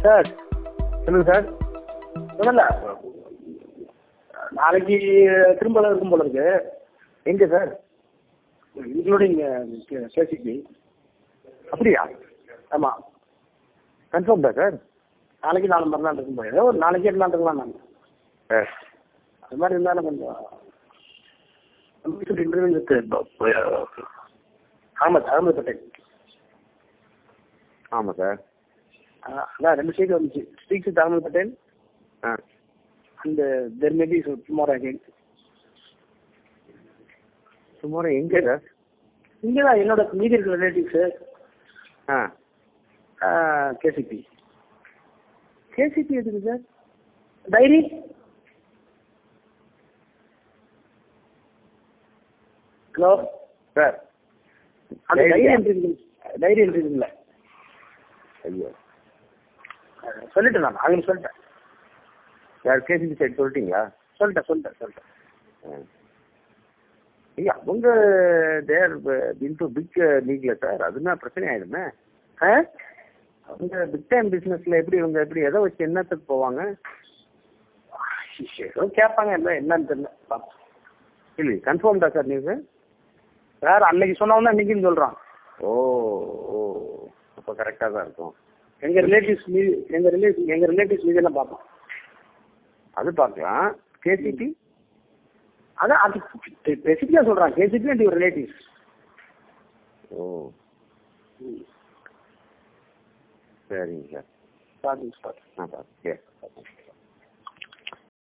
Sir சொல்லுங்க sir சொல்லல நாளைக்கு திரும்ப இருக்கும் போல இருக்கு எங்க சார் இன்க்ளூடிங் கேசிபி அப்படியா ஆமா கன்ஃபார்ம் தான் சார் நாளைக்கு நாலு மறுநாள் இருக்கும் போல ஏதோ ஒரு நாளைக்கே இருந்தாலும் இருக்கலாம் நான் சார் அது மாதிரி இருந்தாலும் கொஞ்சம் இன்டர்வியூ அகமது அகமது பட்டேல் ஆமாம் சார் ஆ, அதான் ரெண்டு சைடு வந்துச்சு. Speaks Ahmed Patel and there maybe tomorrow again tomorrow எங்கே சார் இங்கே தான் என்னோட மீதி இருக்கிற ரிலேட்டிவ்ஸு ஆ. கேசிபி கேசிபி எதுக்கு சார் டைரி ஹலோ சார் அந்த டைரி? என்ட்ரி டைரி என்ட்ரி இருக்குல்ல ஐயோ. சொல்லிட்டேன் நான் அவங்க சொல்லிட்டேன். யார் கேசிபி சைடு சொல்லிட்டீங்களா? சொல்லிட்டேன் சொல்லிட்டேன் சொல்லிட்டேன். ஆ. ஐயா அவங்க தேர் டு பிக் லீக்ல சார் அதுனா பிரச்சனை ஆயிடுமே? ஆ? அவங்க பிக் டைம் பிஸ்னஸ்ல எப்படி இவங்க எப்படி எதை வச்சு என்னத்துக்கு போவாங்க? ஏதோ கேட்பாங்க என்ன என்னன்னு தெரியல. இல்லை கன்ஃபார்ம் தான் சார் நீங்க சார் அன்னைக்கு சொன்னவங்க இன்னைக்குன்னு சொல்றான். ஓ ஓ அப்போ கரெக்டாக தான் இருக்கும். எங்க ரிலேட்டிவ்ஸ் மீது எங்க ரிலேட்டிவ் எங்க ரிலேட்டிவ்ஸ் மீது எல்லாம் பார்ப்போம். அது பார்க்கலாம். கேசிபி அதான் அது ஸ்பெசிஃபிக்காக சொல்றான். கேசிபி அண்ட் யுவர் ரிலேட்டிவ்ஸ் ஓ. சரிங்க சார். பார்த்து ஆ பார்த்து